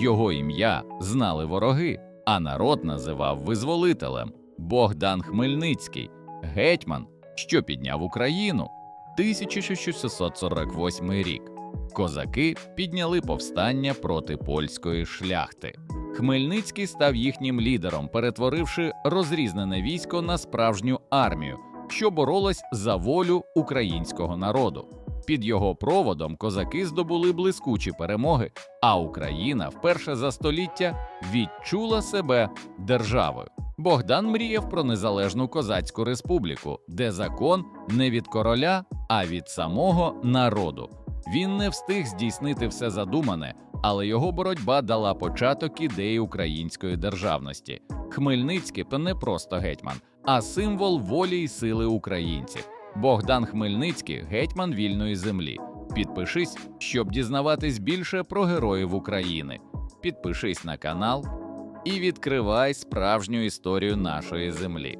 Його ім'я знали вороги, а народ називав визволителем Богдан Хмельницький, гетьман, що підняв Україну. 1648 рік. Козаки підняли повстання проти польської шляхти. Хмельницький став їхнім лідером, перетворивши розрізнене військо на справжню армію, що боролась за волю українського народу. Під його проводом козаки здобули блискучі перемоги, а Україна вперше за століття відчула себе державою. Богдан мріяв про незалежну козацьку республіку, де закон не від короля, а від самого народу. Він не встиг здійснити все задумане, але його боротьба дала початок ідеї української державності. Хмельницький не просто гетьман, а символ волі й сили українців. Богдан Хмельницький гетьман вільної землі. Підпишись, щоб дізнаватись більше про героїв України. Підпишись на канал і відкривай справжню історію нашої землі.